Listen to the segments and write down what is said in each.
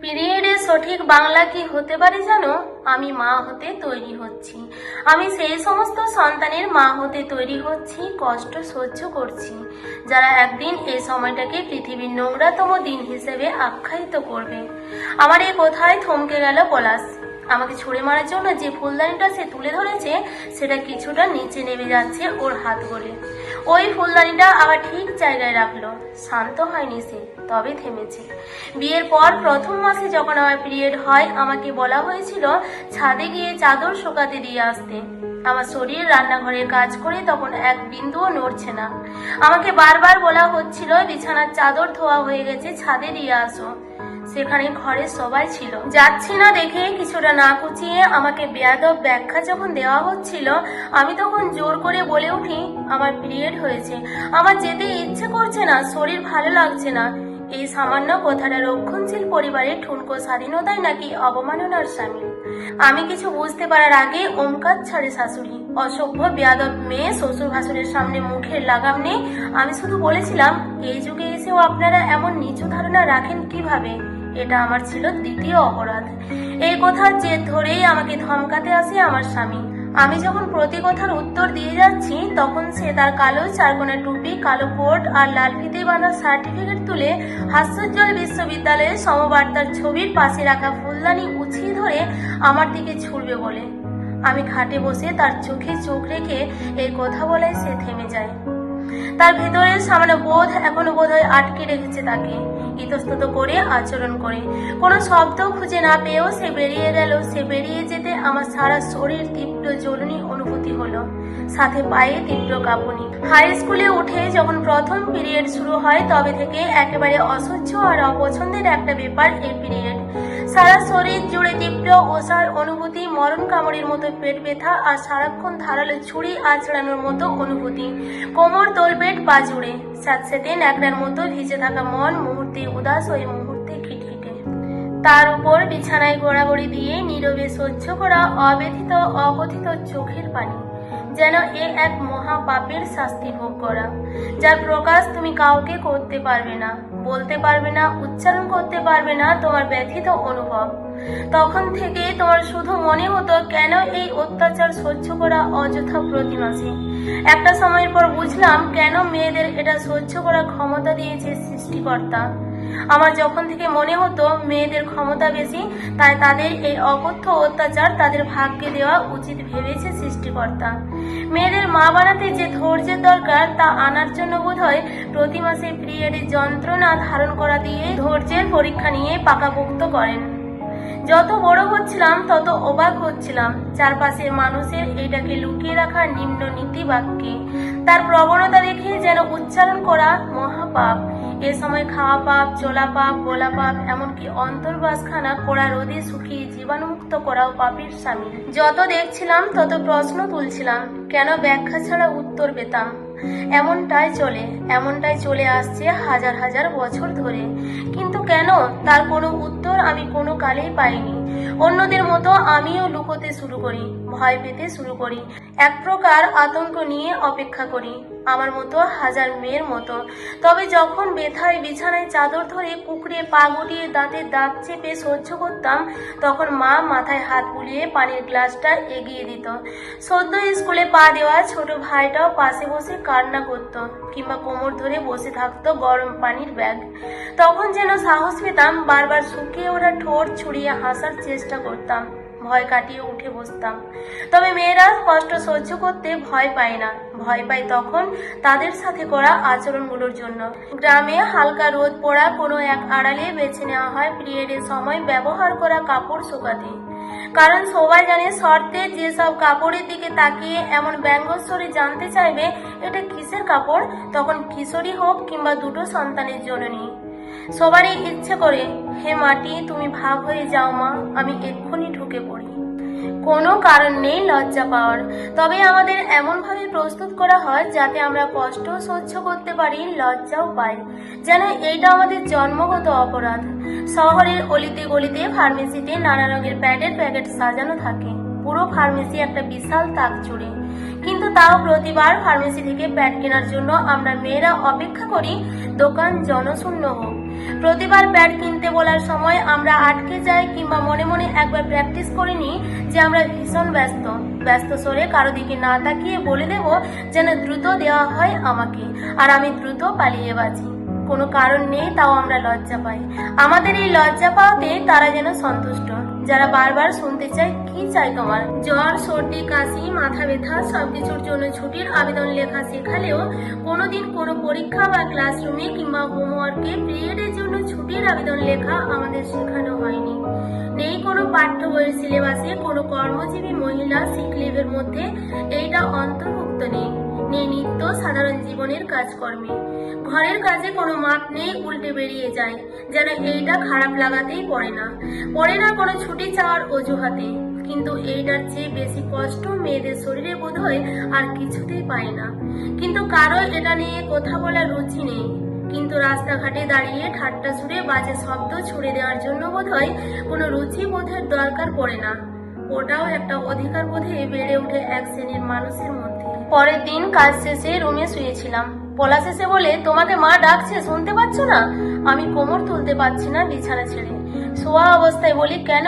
পিরিয়ডের সঠিক বাংলা কি হতে পারে জানো? আমি মা হতে তৈরি হচ্ছি। আমি সেই সমস্ত সন্তানের মা হতে তৈরি হচ্ছি, কষ্ট সহ্য করছি। যারা একদিন এই সময়টাকে পৃথিবীর নোংরাতম দিন হিসেবে আখ্যায়িত করবে। আমার এই কথায় থমকে গেল পলাশ। আমাকে ছুড়ে মারার জন্য যে ফুলদানিটা সে তুলে ধরেছে, সেটা কিছুটা নিচে নেমে যাচ্ছে ওর হাত গলে ওই ফুলদানিটা আবার ঠিক জায়গায় রাখল। শান্ত হয়নি সে, তবে থেমেছে। বিয়ের পর প্রথম মাসে যখন আমার পিরিয়ড হয়, আমাকে বলা হয়েছিল ছাদে গিয়ে চাদর শোকাতে দিয়ে আসতে। আমার শরীর রান্নাঘরে কাজ করে তখন এক বিন্দুও নড়ছে না। আমাকে বারবার বলা হচ্ছিল, বিছানার চাদর ধোয়া হয়ে গেছে, ছাদে দিয়ে আসো। সেখানে ঘরে সবাই ছিল। যাচ্ছি না দেখে কিছুটা না কুচিয়ে আমাকে বেয়াদব ব্যাখ্যা যখন দেওয়া হচ্ছিল, আমি তখন জোর করে বলে উঠি, আমার পিরিয়ড হয়েছে। আমার যেতে ইচ্ছে করছে না, শরীর ভালো লাগছে না। এই সামান্য কথাটা রক্ষণশীল পরিবারের ঠুনকো স্বাধীনতায় নাকি অবমাননার সামিল আমি কিছু বুঝতে পারার আগে ওমকার ছাড়ে শাশুড়ি। অসভ্য, বেয়াদব মেয়ে শ্বশুর ভাসুরের সামনে মুখের লাগাম নেই। আমি শুধু বলেছিলাম, এই যুগে এসেও আপনারা এমন নিচু ধারণা রাখেন কীভাবে? এটা আমার ছিল দ্বিতীয় অপরাধ। এই কথার জেদ ধরেই আমাকে ধমকাতে আসে আমার স্বামী। আমি যখন প্রতি কথার উত্তর দিয়ে যাচ্ছি, তখন সে তার কালো চারকোনা টুপি, কালো কোট আর লাল ফিতে বাঁধা সার্টিফিকেট তুলে হাস্যোজ্জ্বল বিশ্ববিদ্যালয়ের সমবার্তার ছবির পাশে রাখা ফুলদানি উছিয়ে ধরে আমার দিকে ছুড়বে বলে। আমি খাটে বসে তার চোখে চোখ রেখে এই কথা বলায় সে থেমে যায়। তার ভেতরের সামান্য বোধ এখনও বোধহয় আটকে রেখেছে তাকে। ইতস্তত করে আচরণ করে। কোনো শব্দ খুঁজে না পেয়েও সে বেরিয়ে গেল। সে বেরিয়ে যেতে আমার সারা শরীর তীব্র জ্বলনি অনুভূতি হলো। সাথে পায়ে তীব্র কাঁপুনি। হাই স্কুলে উঠে যখন প্রথম পিরিয়ড শুরু হয়, তবে থেকে একেবারে অসহ্য আর অপছন্দের একটা ব্যাপার এই পিরিয়ড। সারা শরীর জুড়ে তীব্র ওষার অনুভূতি, মরণ কামড়ের মতো পেট ব্যথা আর সারাক্ষণ ধারালো ছুরি আঁচড়ানোর মতো অনুভূতি। কোমর তোলপেট পা জুড়ে। স্যাঁতস্যাঁতে ন্যাকড়ার মতো ভিজে থাকা মন মুহূর্তে উদাস ওই মুহূর্তে খিটখিটে তার উপর বিছানায় গোড়াগড়ি দিয়ে নীরবে সহ্য করা অব্যথিত, অকথিত চোখের পানি, যেন এ এক মহাপাপের শাস্তি ভোগ করা, যার প্রকাশ তুমি কাউকে করতে পারবে না। বলতে পারবে না, উচ্চারণ করতে পারবে না তোমার ব্যথিত অনুভব। তখন থেকে তোমার শুধু মনে হতো, কেন এই অত্যাচার সহ্য করা অযথা প্রতিমাসে? একটা সময়ের পর বুঝলাম, কেন মেয়েদের এটা সহ্য করার ক্ষমতা দিয়েছে সৃষ্টিকর্তা। আমার যখন থেকে মনে হতো মেয়েদের ক্ষমতা বেশি, তাই তাদের এই অকথ্য অত্যাচার তাদের ভাগ্যে দেওয়া উচিত ভেবেছে সৃষ্টিকর্তা। মেয়েদের মা বানাতে যে ধৈর্যের দরকার, তা আনার জন্য বোধহয় প্রতি মাসে পিরিয়ডের যন্ত্রণা ধারণ করা দিয়ে ধৈর্যের পরীক্ষা নিয়ে পাকাপোক্ত করেন। যত বড় হচ্ছিলাম, তত অবাক হচ্ছিলাম। চারপাশের মানুষের এটাকে লুকিয়ে রাখার নিম্ন নীতি বাক্যে। তার প্রবণতা দেখে যেন উচ্চারণ করা মহাপাপ। এ সময় খাওয়া পাপ, চলা পাপ, বলা পাপ, এমনকি অন্তর্বাসখানা কোড়া রোদে শুকিয়ে জীবাণুমুক্ত করাও পাপের স্বামী। যত দেখছিলাম, তত প্রশ্ন তুলছিলাম, কেন ব্যাখ্যা ছাড়া উত্তর পেতাম? এমনটাই চলে এমনটাই চলে আসছে হাজার হাজার বছর ধরে। কিন্তু কেন? তার কোনো উত্তর আমি কোনো কালেই পাইনি। অন্যদের মতো আমিও লুকোতে শুরু করি, ভয় পেতে শুরু করি। এক প্রকার আতঙ্ক নিয়ে অপেক্ষা করি। আমার মতো হাজার মেয়ের মতো। তবে যখন বেথায় বিছানায় চাদর ধরে কুকড়ে পা গুটিয়ে দাঁতে দাঁত চেপে সহ্য করতাম, তখন মা মাথায় হাত বুলিয়ে পানির গ্লাসটা এগিয়ে দিত। সদ্য স্কুলে পা দেওয়া ছোট ভাইটাও পাশে বসে কান্না করতো কিংবা কোমর ধরে বসে থাকতো গরম পানির ব্যাগ। তখন যেন সাহস পেতাম, বারবার শুকিয়ে ওরা ঠোঁট ছুড়িয়ে হাসার চেষ্টা করতাম। ভয় কাটিয়ে উঠে বসতাম। তবে মেয়েরা কষ্ট সহ্য করতে ভয় পায় না। ভয় পায় তখন তাদের সাথে করা আচরণগুলোর জন্য। গ্রামে হালকা রোদ পড়া কোনো এক আড়ালে বেছে নেওয়া হয় পিরিয়ডের সময় ব্যবহার করা কাপড় শুকাতে। কারণ সবাই জানে শর্তে যেসব কাপড়ের দিকে তাকিয়ে এমন ব্যঙ্গস্বরে জানতে চাইবে, এটা কিসের কাপড়? তখন কিশোরী হোক কিংবা দুটো সন্তানের জননী। সবারই ইচ্ছে করে, হে মাটি, তুমি ভাগ হয়ে যাও মা, আমি এক্ষুনি ঢুকে পড়ি। কোনো কারণ নেই লজ্জা পাওয়ার। তবে আমাদের এমনভাবে প্রস্তুত করা হয় যাতে আমরা কষ্ট সহ্য করতে পারি, লজ্জাও পাই। যেন এইটা আমাদের জন্মগত অপরাধ। শহরের অলিতে গলিতে, ফার্মেসিতে নানা রঙের প্যাডের প্যাকেট সাজানো থাকে। পুরো ফার্মেসি একটা বিশাল তাক জুড়ে কিন্তু তাও প্রতিবার ফার্মেসি থেকে প্যাড কেনার জন্য আমরা মেয়েরা অপেক্ষা করি, দোকান জনশূন্য হোক। প্রতিবার প্যাড কিনতে বলার সময় আমরা আটকে যাই কিংবা মনে মনে একবার প্র্যাকটিস করে নিই যে আমরা ভীষণ ব্যস্ত। ব্যস্ত সরে কারও দিকে না তাকিয়ে বলে দেব যেন দ্রুত দেওয়া হয় আমাকে। আর আমি দ্রুত পালিয়ে বাঁচি। কোনো কারণ নেই তাও আমরা লজ্জা পাই। আমাদের এই লজ্জা পাওয়াতে তারা যেন সন্তুষ্ট। যারা বারবার শুনতে চায়, কি চাই তোমার? জ্বর, সর্দি, কাশি, মাথা ব্যথা, সবকিছুর জন্য ছুটির আবেদন লেখা শেখালেও কোনোদিন কোনো পরীক্ষা বা ক্লাসরুমে কিংবা হোমওয়ার্কে পিরিয়ডের জন্য ছুটির আবেদন লেখা আমাদের শেখানো হয়নি। নেই কোনো পাঠ্য বইয়ের সিলেবাসে কোনো কর্মজীবী মহিলা সিক লিভের মধ্যে, এইটা অন্তর্ভুক্ত সাধারণ জীবনের কাজকর্মে। ঘরের কাজে কোনো মাপ নেই, উল্টে বেরিয়ে যায়, যেন এইটা খারাপ লাগাতেই পড়ে না। পড়ে না কোনো ছুটি চাওয়ার অজুহাতে। কিন্তু এইটার চেয়ে বেশি কষ্ট মেয়েদের শরীরে বোধ হয় আর কিছুতেই পায় না। কিন্তু কারও এটা নিয়ে কথা বলার রুচি নেই। কিন্তু রাস্তাঘাটে দাঁড়িয়ে ঠাট্টা ছুড়ে বাজে শব্দ ছুড়ে দেওয়ার জন্য বোধ হয় কোনো রুচি বোধের দরকার পড়ে না। ওটাও একটা অধিকার বোধে বেড়ে ওঠে এক শ্রেণির মানুষের মধ্যে। পরের দিন কাজ শেষে রুমে শুয়েছিলাম। পলাশ এসে বলে, তোমাকে মা ডাকছে, শুনতে পাচ্ছ না? আমি কোমর তুলতে পারছি না বিছানা ছেড়ে। শোয়া অবস্থায় বলি, কেন?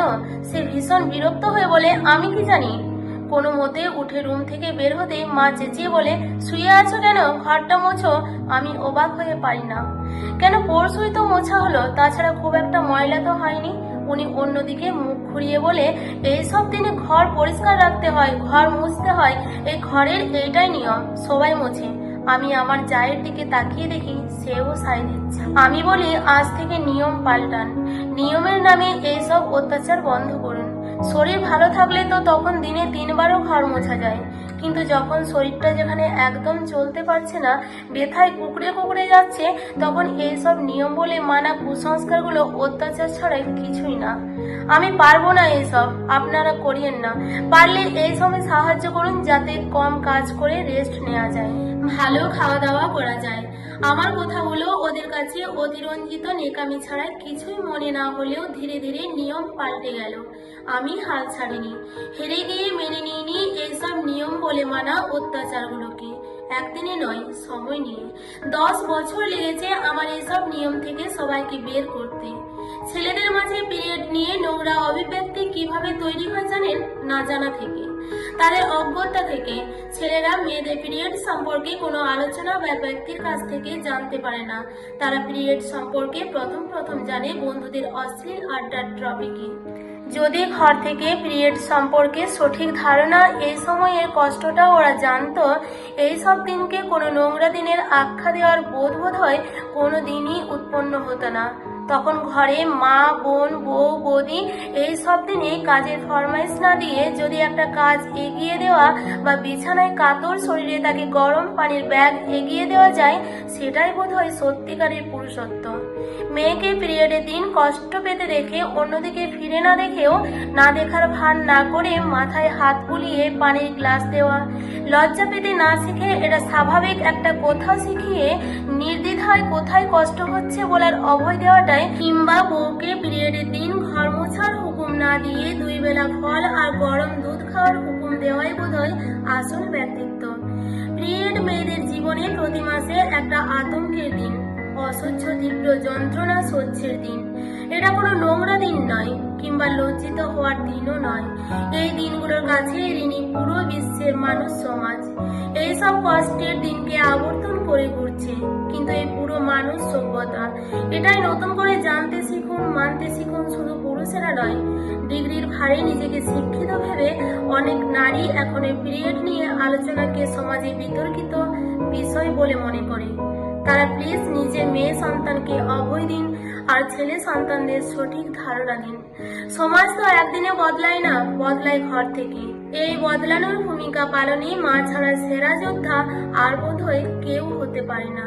সে ভীষণ বিরক্ত হয়ে বলে, আমি কি জানি? কোনো মতে উঠে রুম থেকে বের হতে মা চেঁচিয়ে বলে, শুয়ে আছো কেন? ঘরটা মোছো। আমি অবাক হয়ে পারি না। কেন পরশুই তো মোছা হলো, তাছাড়া খুব একটা ময়লা তো হয়নি? উনি অন্যদিকে মুখ ঘুরিয়ে বলে এইসব দিনে ঘর পরিষ্কার রাখতে হয়, ঘর মুছতে হয়, এই ঘরের এইটাই নিয়ম, সবাই মোছে। আমি আমার জায়ের দিকে তাকিয়ে দেখি সেও সাই দিচ্ছে। আমি বলি, আজ থেকে নিয়ম পাল্টান। নিয়মের নামে এইসব অত্যাচার বন্ধ করুন। শরীর ভালো থাকলে তো তখন দিনে তিনবারও ঘর মোছা যায়। কিন্তু যখন শরীরটা যেখানে একদম চলতে পারছে না, ব্যথায় কুকড়ে কুকড়ে যাচ্ছে, তখন এইসব নিয়ম বলে মানা কুসংস্কারগুলো অত্যাচার ছাড়াই কিছুই না। আমি পারব না এইসব আপনারা করিয়েন না। পারলে এই সময় সাহায্য করুন যাতে কম কাজ করে রেস্ট নেওয়া যায়। ভালো খাওয়া দাওয়া করা যায়। আমার কথাগুলো ওদের কাছে অতিরঞ্জিত নেকামি ছাড়া কিছুই মনে না হলেও ধীরে ধীরে নিয়ম পাল্টে গেল। আমি হাল ছাড়িনি। হেরে গিয়ে মেনে নিইনি এইসব নিয়ম বলে মানা অত্যাচারগুলোকে। একদিনে নয়, সময় নিয়ে। দশ বছর লেগেছে আমার এইসব নিয়ম থেকে সবাইকে বের করতে। ছেলেদের মাঝে পিরিয়ড নিয়ে নোংরা অভিব্যক্তি কীভাবে তৈরি হয় জানেন? না জানা থেকে। তাদের অজ্ঞতা থেকে ছেলেরা মেয়েদের পিরিয়ড সম্পর্কে কোনো আলোচনা বা ব্যক্তির কাছ থেকে জানতে পারে না। তারা পিরিয়ড সম্পর্কে প্রথম প্রথম জানে বন্ধুদের অশ্লীল আড্ডার ট্রপিকে। যদি ঘর থেকে পিরিয়ড সম্পর্কে সঠিক ধারণা এই সময়ের কষ্টটা ওরা জানতো, এই সব দিনকে কোনো নোংরা দিনের আখ্যা দেওয়ার বোধ বোধ হয় কোনো দিনই উৎপন্ন হতো না। তখন ঘরে মা, বোন, বউ, বৌদি এই সব দিনে কাজের ফরমাইশ না দিয়ে যদি একটা কাজ এগিয়ে দেওয়া বা বিছানায় কাতর শরীরে তাকে গরম পানির ব্যাগ এগিয়ে দেওয়া যায়, সেটাই বোধ হয় সত্যিকারের পুরুষত্ব। মেয়েকে পিরিয়ডের দিন কষ্ট পেতে দেখে, অন্যদিকে ফিরে না দেখেও না দেখার ভান না করে মাথায় হাত বুলিয়ে পানির গ্লাস দেওয়া। লজ্জা পেতে না শিখে এটা স্বাভাবিক একটা কথা শিখিয়ে নির্দ্বিধায় কোথায় কষ্ট হচ্ছে বলার অভয় দেওয়াটাই কিংবা বউকে পিরিয়ডের দিন ঘর মোছার হুকুম না দিয়ে দুই বেলা ফল আর গরম দুধ খাওয়ার হুকুম দেওয়াই বোধহয় আসল ব্যক্তিত্ব। পিরিয়ড মেয়েদের জীবনে প্রতি মাসে একটা আতঙ্কের দিন, অসহ্য তীব্র যন্ত্রণা সহ্যের দিন। এটা কোনো নোংরা দিন নয় কিংবা লজ্জিত হওয়ার দিনও নয়। এই দিনগুলোর কাছে ঋণী পুরো বিশ্বের মানুষ সমাজ। এইসব কষ্টের দিনকে আবর্তন করে ঘুরছে। মানুষ সভ্যতা। এটাই নতুন করে জানতে শিখুন, মানতে শিখুন শুধু পুরুষেরা নয়। ডিগ্রির ভারে নিজেকে শিক্ষিত ভেবে অনেক নারী এখন এই পিরিয়ড নিয়ে আলোচনাকে সমাজে বিতর্কিত বিষয় বলে মনে করে। তারা প্লিজ নিজের মেয়ে সন্তানকে অভয় দিন আর ছেলে সন্তানদের সঠিক ধারণা দিন। সমাজ তো একদিনে বদলায় না, বদলায় ঘর থেকে। এই বদলানোর ভূমিকা পালনে মা ছাড়া সেরা যোদ্ধা আর বোধ হয় কেউ হতে পারে না।